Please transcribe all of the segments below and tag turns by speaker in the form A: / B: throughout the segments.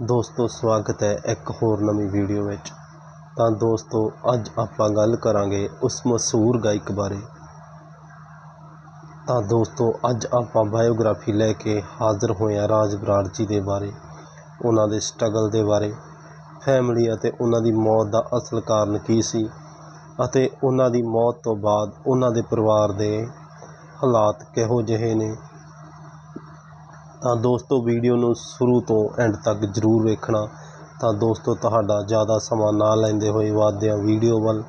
A: ਦੋਸਤੋ, ਸਵਾਗਤ ਹੈ ਇੱਕ ਹੋਰ ਨਵੀਂ ਵੀਡੀਓ ਵਿੱਚ। ਤਾਂ ਦੋਸਤੋ, ਅੱਜ ਆਪਾਂ ਗੱਲ ਕਰਾਂਗੇ ਉਸ ਮਸ਼ਹੂਰ ਗਾਇਕ ਬਾਰੇ। ਤਾਂ ਦੋਸਤੋ, ਅੱਜ ਆਪਾਂ ਬਾਇਓਗ੍ਰਾਫੀ ਲੈ ਕੇ ਹਾਜ਼ਰ ਹੋਏ ਹਾਂ ਰਾਜ ਬਰਾੜ ਜੀ ਦੇ ਬਾਰੇ, ਉਹਨਾਂ ਦੇ ਸਟਰਗਲ ਦੇ ਬਾਰੇ, ਫੈਮਿਲੀ ਅਤੇ ਉਹਨਾਂ ਦੀ ਮੌਤ ਦਾ ਅਸਲ ਕਾਰਨ ਕੀ ਸੀ ਅਤੇ ਉਹਨਾਂ ਦੀ ਮੌਤ ਤੋਂ ਬਾਅਦ ਉਹਨਾਂ ਦੇ ਪਰਿਵਾਰ ਦੇ ਹਾਲਾਤ ਕਿਹੋ ਜਿਹੇ ਨੇ ਤਾਂ ਦੋਸਤੋ ਵੀਡੀਓ ਨੂੰ ਸ਼ੁਰੂ ਤੋਂ ਐਂਡ ਤੱਕ ਜ਼ਰੂਰ ਵੇਖਣਾ। ਤਾਂ ਦੋਸਤੋ, ਤੁਹਾਡਾ ਜ਼ਿਆਦਾ ਸਮਾਂ ਨਾ ਲੈਂਦੇ ਹੋਏ ਵਧਦੇ ਹਾਂ ਵੀਡੀਓ ਵੱਲ।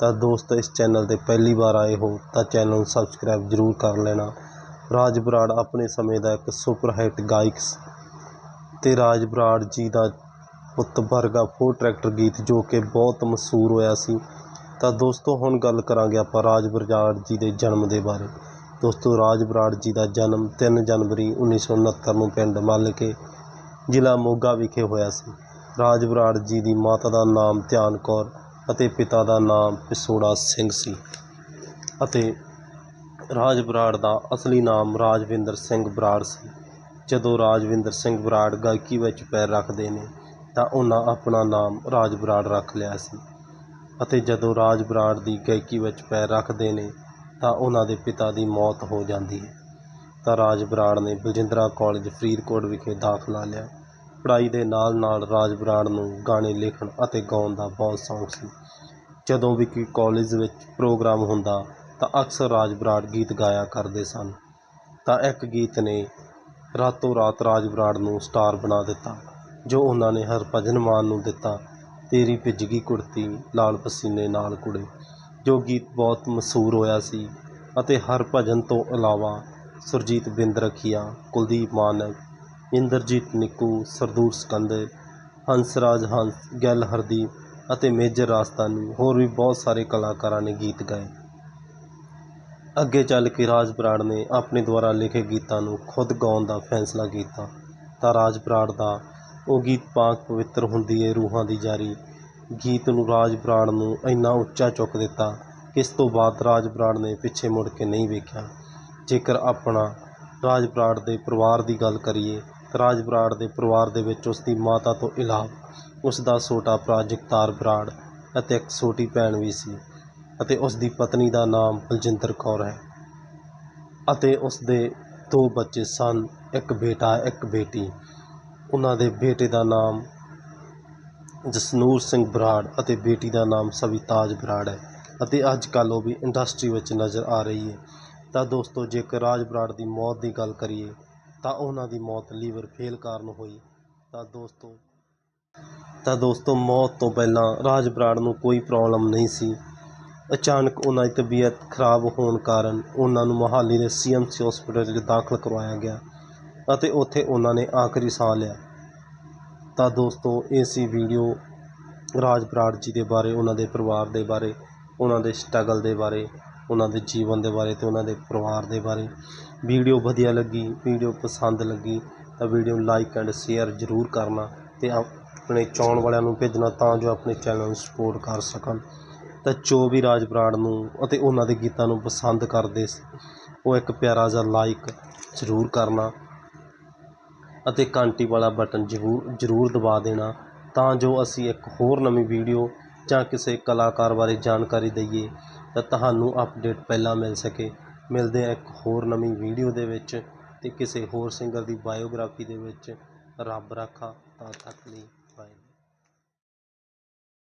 A: ਤਾਂ ਦੋਸਤੋ, ਇਸ ਚੈਨਲ ਤੇ ਪਹਿਲੀ ਵਾਰ ਆਏ ਹੋ ਤਾਂ ਚੈਨਲ ਨੂੰ ਸਬਸਕ੍ਰਾਈਬ ਜ਼ਰੂਰ ਕਰ ਲੈਣਾ। ਰਾਜ ਬਰਾੜ ਆਪਣੇ ਸਮੇਂ ਦਾ ਇੱਕ ਸੁਪਰ ਹਿੱਟ ਗਾਇਕ ਸੀ ਤੇ ਰਾਜ ਬਰਾੜ ਜੀ ਦਾ ਪੁੱਤ ਵਰਗਾ ਫੋਰ ਟਰੈਕਟਰ ਗੀਤ ਜੋ ਕਿ ਬਹੁਤ ਮਸ਼ਹੂਰ ਹੋਇਆ ਸੀ। ਤਾਂ ਦੋਸਤੋ, ਹੁਣ ਗੱਲ ਕਰਾਂਗੇ ਆਪਾਂ ਰਾਜ ਬਰਾੜ ਜੀ ਦੇ ਜਨਮ ਦੇ ਬਾਰੇ। ਦੋਸਤੋ, ਰਾਜ ਬਰਾੜ ਜੀ ਦਾ ਜਨਮ 3 ਜਨਵਰੀ 1969 ਨੂੰ ਪਿੰਡ ਮੱਲਕੇ, ਜ਼ਿਲ੍ਹਾ ਮੋਗਾ ਵਿਖੇ ਹੋਇਆ ਸੀ। ਰਾਜ ਬਰਾੜ ਜੀ ਦੀ ਮਾਤਾ ਦਾ ਨਾਮ ਧਿਆਨ ਕੌਰ ਅਤੇ ਪਿਤਾ ਦਾ ਨਾਮ ਪਿਸੋੜਾ ਸਿੰਘ ਸੀ ਅਤੇ ਰਾਜ ਬਰਾੜ ਦਾ ਅਸਲੀ ਨਾਮ ਰਾਜਵਿੰਦਰ ਸਿੰਘ ਬਰਾੜ ਸੀ। ਜਦੋਂ ਰਾਜਵਿੰਦਰ ਸਿੰਘ ਬਰਾੜ ਗਾਇਕੀ ਵਿੱਚ ਪੈਰ ਰੱਖਦੇ ਨੇ, ਤਾਂ ਉਹਨਾਂ ਆਪਣਾ ਨਾਮ ਰਾਜ ਬਰਾੜ ਰੱਖ ਲਿਆ ਸੀ ਅਤੇ ਜਦੋਂ ਰਾਜ ਬਰਾੜ ਦੀ ਗਾਇਕੀ ਵਿੱਚ ਪੈਰ ਰੱਖਦੇ ਨੇ ਤਾਂ ਉਹਨਾਂ ਦੇ ਪਿਤਾ ਦੀ ਮੌਤ ਹੋ ਜਾਂਦੀ ਹੈ। ਤਾਂ ਰਾਜ ਬਰਾੜ ਨੇ ਬਲਜਿੰਦਰਾ ਕਾਲਜ ਫਰੀਦਕੋਟ ਵਿਖੇ ਦਾਖਲਾ ਲਿਆ। ਪੜ੍ਹਾਈ ਦੇ ਨਾਲ ਨਾਲ ਰਾਜ ਬਰਾੜ ਨੂੰ ਗਾਣੇ ਲਿਖਣ ਅਤੇ ਗਾਉਣ ਦਾ ਬਹੁਤ ਸ਼ੌਂਕ ਸੀ। ਜਦੋਂ ਵੀ ਕੋਈ ਕਾਲਜ ਵਿੱਚ ਪ੍ਰੋਗਰਾਮ ਹੁੰਦਾ, ਤਾਂ ਅਕਸਰ ਰਾਜ ਬਰਾੜ ਗੀਤ ਗਾਇਆ ਕਰਦੇ ਸਨ। ਤਾਂ ਇੱਕ ਗੀਤ ਨੇ ਰਾਤੋਂ ਰਾਤ ਰਾਜ ਬਰਾੜ ਨੂੰ ਸਟਾਰ ਬਣਾ ਦਿੱਤਾ, ਜੋ ਉਹਨਾਂ ਨੇ ਹਰਭਜਨ ਮਾਨ ਨੂੰ ਦਿੱਤਾ, ਤੇਰੀ ਭਿੱਜਗੀ ਕੁੜਤੀ, ਲਾਲ ਪਸੀਨੇ ਨਾਲ ਕੁੜੇ। ਜੋ ਗੀਤ ਬਹੁਤ ਮਸ਼ਹੂਰ ਹੋਇਆ ਸੀ ਅਤੇ ਹਰਭਜਨ ਤੋਂ ਇਲਾਵਾ ਸੁਰਜੀਤ ਬਿੰਦ ਰਖੀਆ ਕੁਲਦੀਪ ਮਾਨਕ, ਇੰਦਰਜੀਤ ਨਿੱਕੂ, ਸਰਦੂਰ ਸਿਕੰਦਰ ਹੰਸਰਾਜ ਹੰਸ, ਗਿੱਲ ਹਰਦੀਪ ਅਤੇ ਮੇਜਰ ਰਾਜਸਥਾਨੀ ਹੋਰ ਵੀ ਬਹੁਤ ਸਾਰੇ ਕਲਾਕਾਰਾਂ ਨੇ ਗੀਤ ਗਾਏ। ਅੱਗੇ ਚੱਲ ਕੇ ਰਾਜ ਬਰਾੜ ਨੇ ਆਪਣੇ ਦੁਆਰਾ ਲਿਖੇ ਗੀਤਾਂ ਨੂੰ ਖੁਦ ਗਾਉਣ ਦਾ ਫੈਸਲਾ ਕੀਤਾ ਤਾਂ ਰਾਜ ਬਰਾੜ ਦਾ ਉਹ ਗੀਤ ਪਾਕ ਪਵਿੱਤਰ ਹੁੰਦੀ ਏ ਰੂਹਾਂ ਦੀ ਜਾਰੀ ਗੀਤ ਨੂੰ ਰਾਜ ਬਰਾੜ ਨੂੰ ਇੰਨਾ ਉੱਚਾ ਚੁੱਕ ਦਿੱਤਾ ਕਿ ਇਸ ਤੋਂ ਬਾਅਦ ਰਾਜ ਬਰਾੜ ਨੇ ਪਿੱਛੇ ਮੁੜ ਕੇ ਨਹੀਂ ਵੇਖਿਆ। ਜੇਕਰ ਆਪਣਾ ਰਾਜ ਬਰਾੜ ਦੇ ਪਰਿਵਾਰ ਦੀ ਗੱਲ ਕਰੀਏ, ਤਾਂ ਰਾਜ ਬਰਾੜ ਦੇ ਪਰਿਵਾਰ ਦੇ ਵਿੱਚ ਉਸ ਦੀ ਮਾਤਾ ਤੋਂ ਇਲਾਵਾ ਉਸ ਦਾ ਛੋਟਾ ਭਰਾ ਜਗਤਾਰ ਬਰਾੜ ਅਤੇ ਇੱਕ ਛੋਟੀ ਭੈਣ ਵੀ ਸੀ ਅਤੇ ਉਸ ਦੀ ਪਤਨੀ ਦਾ ਨਾਮ ਬਲਜਿੰਦਰ ਕੌਰ ਹੈ ਅਤੇ ਉਸ ਦੇ ਦੋ ਬੱਚੇ ਸਨ, ਇੱਕ ਬੇਟਾ, ਇੱਕ ਬੇਟੀ। ਉਹਨਾਂ ਦੇ ਬੇਟੇ ਦਾ ਨਾਮ ਜਸਨੂਰ ਸਿੰਘ ਬਰਾੜ ਅਤੇ ਬੇਟੀ ਦਾ ਨਾਮ ਸਵਿਤਾਜ ਬਰਾੜ ਹੈ ਅਤੇ ਅੱਜ ਕੱਲ੍ਹ ਉਹ ਵੀ ਇੰਡਸਟਰੀ ਵਿੱਚ ਨਜ਼ਰ ਆ ਰਹੀ ਹੈ। ਤਾਂ ਦੋਸਤੋ, ਜੇਕਰ ਰਾਜ ਬਰਾੜ ਦੀ ਮੌਤ ਦੀ ਗੱਲ ਕਰੀਏ, ਤਾਂ ਉਹਨਾਂ ਦੀ ਮੌਤ ਲੀਵਰ ਫੇਲ ਕਾਰਨ ਹੋਈ। ਤਾਂ ਦੋਸਤੋ ਤਾਂ ਦੋਸਤੋ, ਮੌਤ ਤੋਂ ਪਹਿਲਾਂ ਰਾਜ ਬਰਾੜ ਨੂੰ ਕੋਈ ਪ੍ਰੋਬਲਮ ਨਹੀਂ ਸੀ। ਅਚਾਨਕ ਉਹਨਾਂ ਦੀ ਤਬੀਅਤ ਖਰਾਬ ਹੋਣ ਕਾਰਨ ਉਹਨਾਂ ਨੂੰ ਮੋਹਾਲੀ ਦੇ ਸੀਐਮਸੀ ਹਸਪੀਟਲ ਵਿੱਚ ਦਾਖਲ ਕਰਵਾਇਆ ਗਿਆ ਅਤੇ ਉੱਥੇ ਉਹਨਾਂ ਨੇ ਆਖਰੀ ਸਾਹ ਲਿਆ। ਤਾਂ ਦੋਸਤੋ, ਇਹ ਸੀ ਵੀਡੀਓ ਰਾਜ ਬਰਾੜ ਜੀ ਦੇ ਬਾਰੇ, ਉਹਨਾਂ ਦੇ ਪਰਿਵਾਰ ਦੇ ਬਾਰੇ, ਉਹਨਾਂ ਦੇ ਸਟਰਗਲ ਦੇ ਬਾਰੇ, ਉਹਨਾਂ ਦੇ ਜੀਵਨ ਦੇ ਬਾਰੇ ਤੇ ਉਹਨਾਂ ਦੇ ਪਰਿਵਾਰ ਦੇ ਬਾਰੇ। ਵੀਡੀਓ ਵਧੀਆ ਲੱਗੀ, ਵੀਡੀਓ ਪਸੰਦ ਲੱਗੀ, ਤਾਂ ਵੀਡੀਓ ਨੂੰ ਲਾਈਕ ਐਂਡ ਸ਼ੇਅਰ ਜ਼ਰੂਰ ਕਰਨਾ ਤੇ ਆਪਣੇ ਚਾਹਣ ਵਾਲਿਆਂ ਨੂੰ ਭੇਜਣਾ ਤਾਂ ਜੋ ਆਪਣੇ ਚੈਨਲ ਨੂੰ ਸਪੋਰਟ ਕਰ ਸਕਣ। ਤਾਂ ਜੋ ਵੀ ਰਾਜ ਬਰਾੜ ਨੂੰ ਅਤੇ ਉਹਨਾਂ ਦੇ ਗੀਤਾਂ ਨੂੰ ਪਸੰਦ ਕਰਦੇ ਉਹ ਇੱਕ ਪਿਆਰਾ ਜਿਹਾ ਲਾਈਕ ਜ਼ਰੂਰ ਕਰਨਾ। ਅਤੇ ਘੰਟੀ ਵਾਲਾ ਬਟਨ ਜ਼ਰੂਰ ਜ਼ਰੂਰ ਦਬਾ ਦੇਣਾ ਤਾਂ ਜੋ ਅਸੀਂ ਇੱਕ ਹੋਰ ਨਵੀਂ ਵੀਡੀਓ ਜਾਂ ਕਿਸੇ ਕਲਾਕਾਰ ਬਾਰੇ ਜਾਣਕਾਰੀ ਦਈਏ ਤਾਂ ਤੁਹਾਨੂੰ ਅਪਡੇਟ ਪਹਿਲਾਂ ਮਿਲ ਸਕੇ। ਮਿਲਦੇ ਹਾਂ ਇੱਕ ਹੋਰ ਨਵੀਂ ਵੀਡੀਓ ਦੇ ਵਿੱਚ ਅਤੇ ਕਿਸੇ ਹੋਰ ਸਿੰਗਰ ਦੀ ਬਾਇਓਗ੍ਰਾਫੀ ਦੇ ਵਿੱਚ। ਰੱਬ ਰਾਖਾ, ਤਾਂ ਤੱਕ ਲਈ।